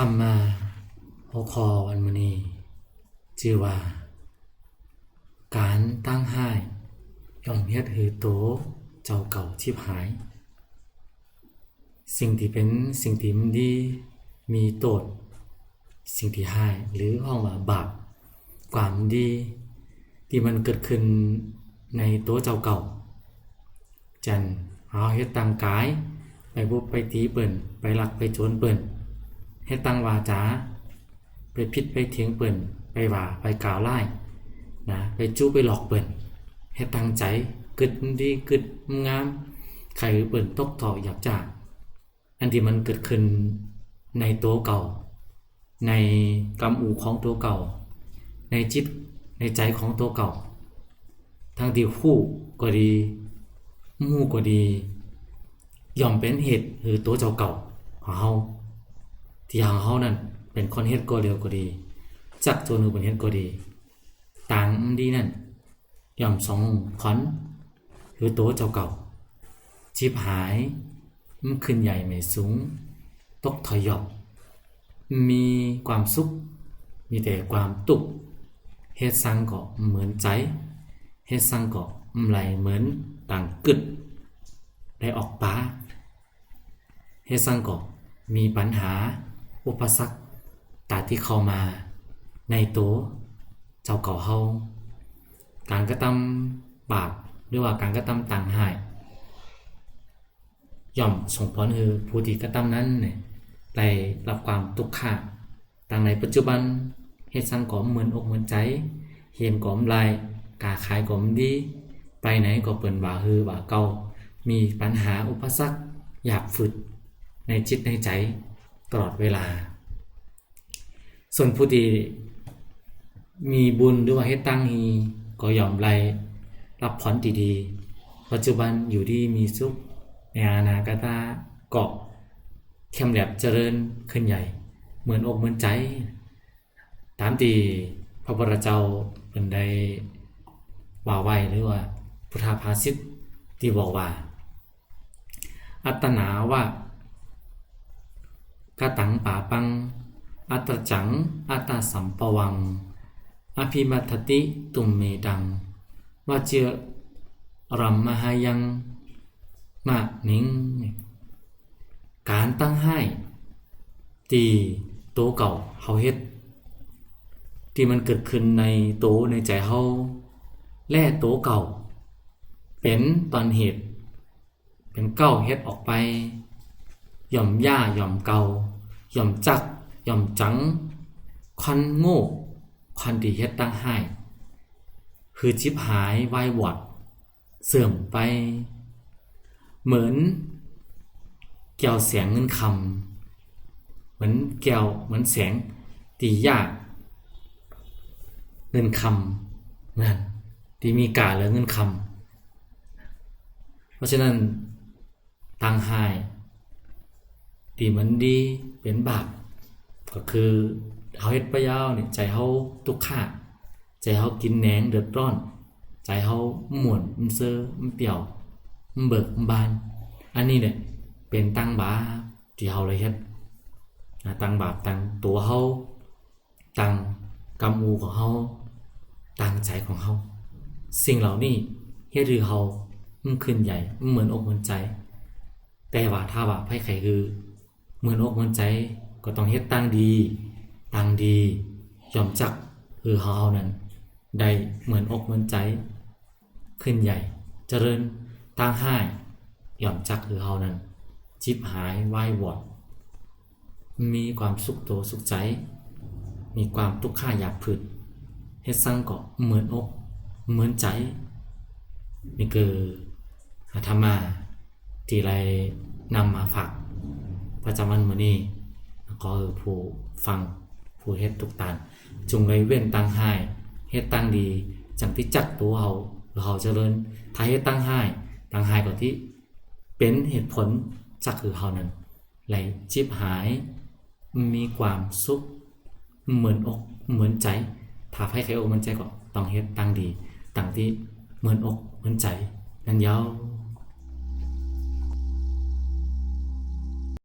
ธรรมาหัวคอวันมอนีชื่อว่า การตั้งให้ย่อมเฮ็ดให้โตเจ้าเก่าชิบหาย สิ่งที่เป็นสิ่งที่มันดีมีโทษสิ่งที่ใหายหรือห้องว่าบาปความดี ที่มันเกิดขึ้นในตัวเจ้าเก่า จันเอาเฮ็ดตามกาย ไปบุบไปตีเปิ่นไปหลักไปโจรเปิ่น เฮ็ดตั้งวาจาไปพิษไปเถียงเปิ่นไปว่าไปกล่าวไล่นะไปจู้ไปหลอกเปิ่นเฮ็ดตั้งใจกึดดีกึดงามใครเปิ่นตกต่อหยับจาก อันที่มันเกิดขึ้นในตัวเก่า ในกรรมอูของตัวเก่า ในจิตในใจของตัวเก่า ทั้งที่คู่ก็ดีมู่ก็ดียอมเป็นเหตุหรือตัวเจ้าเก่าของเฮา ที่ของเฮานั่นเป็นคนเฮ็ดก็เร็วก็ดี จักตัวนึงเป็นเฮ็ดก็ดี ต่างอันดีนั่นย่อมสองขอนหรือตัวเจ้าเก่าชิบหายมันขึ้นใหญ่ไม่สูง ตกถอยหยอบมีความสุข มีแต่ความตุกเฮ็ดสังก็เหมือนใจเฮ็ดสังก็ไหลเหมือนต่างกึด ได้ออกป้าเฮ็ดสังก็มีปัญหา อุปสรรคตาที่เข้ามา ในตัวเจ้าเก่าเฮาการกระทำบาปหรือว่าการกระทำต่างหายย่อมส่งผลคือผู้ที่กระทำนั้นเนี่ยได้รับความทุกข์ข์ต่างในปัจจุบันเฮ็ดสังก็เหมือนอกเหมือนใจ เห็นก็มลายกาขายก็มดี ไปไหนก็เปิ่นว่าฮือว่าเก่ามีปัญหาอุปสรรคอยากฝึกในจิตในใจ ตลอดเวลา ส่วนผู้ที่มีบุญหรือว่าเฮ็ดตั้งฮีก็ยอมไล่รับผลดีๆปัจจุบันอยู่ดีมีสุขในอนาคตเกาะเข้มแหลบเจริญขึ้นใหญ่ เหมือนอกเหมือนใจ ตามที่พระพุทธเจ้าเป็นได้ว่าไว้หรือว่าพุทธาภาษิตที่บอกว่า อัตนาว่า กตังป่าปัง อัตจัง อัตสัมปวัง อภิมัทติตุมเมดังว่าเจรัมมหายังมากนิง การตั้งให้ตีโตเก่าเฮาเฮ็ด ที่มันเกิดขึ้นในโตในใจเฮาแล่โตเก่า เป็นตอนเหตุ เป็นเก้าเฮ็ดออกไป ย่อมย่าย่อมเกาย่อมจักย่อมจังควันโง่ควันที่เฮ็ดตั้งให้คือชิบหายวายวัดเสื่อมไป เหมือน แก้วแสงเงินคำเหมือนแก้วเหมือนแสงตียากเงินคำนั่นที่มีกาเหลือเงินคำเพราะฉะนั้นตังหาย ที่มันดีเป็นบาปก็คือเฮาเฮ็ดไปยาวเนี่ยใจเฮาทุกข์ค่าใจเฮากินแหนงเดือดร้อน ใจเฮาหม่วนมันเซอมันเปี่ยวมันเบิกมันบาน อันนี้เนี่ยเป็นตั้งบาปที่เฮาเลยเฮ็ดนะตั้งบาปตั้งตัวเฮาตั้งกรรมอูของเฮาตั้งใจของเฮาสิ่งเหล่านี้เฮ็ดให้เฮามันขึ้นใหญ่มันเหมือนอกเหมือนใจ แต่ว่าถ้าว่าไผไขคือ มือนอกเหมือนใจก็ต้องเฮ็ดตั้งดี ตั้งดียอมจักคือเฮานั้นได้เหมือนอกเหมือนใจ ขึ้นใหญ่เจริญตั้งห้ายยอมจักคือเฮานั้นจิบหายวายวอด มีความสุขตัวสุขใจ มีความทุกข์ค่าอยากผึดเฮ็ดสร้างก็เหมือนอก เหมือนใจนี่คือธรรมะที่ไรนำมาฝาก ประจำวันมื้อนี้ก็คือผู้ฟังผู้เฮ็ดทุกตานจงเลยเว้นตั้งให้เฮ็ดตั้งดี จังที่จักตัวเฮาเฮาเจริญถ้าเฮ็ดตั้งให้ตั้งให้ก็ที่เป็นเหตุผลจักคือเฮานั้นไหลจิบหายมีความสุขเหมือนอกเหมือนใจถ้าให้ใครอกเหมือนใจก็ต้องเฮ็ดตั้งดีตั้งที่เหมือนอกเหมือนใจนั่นยาว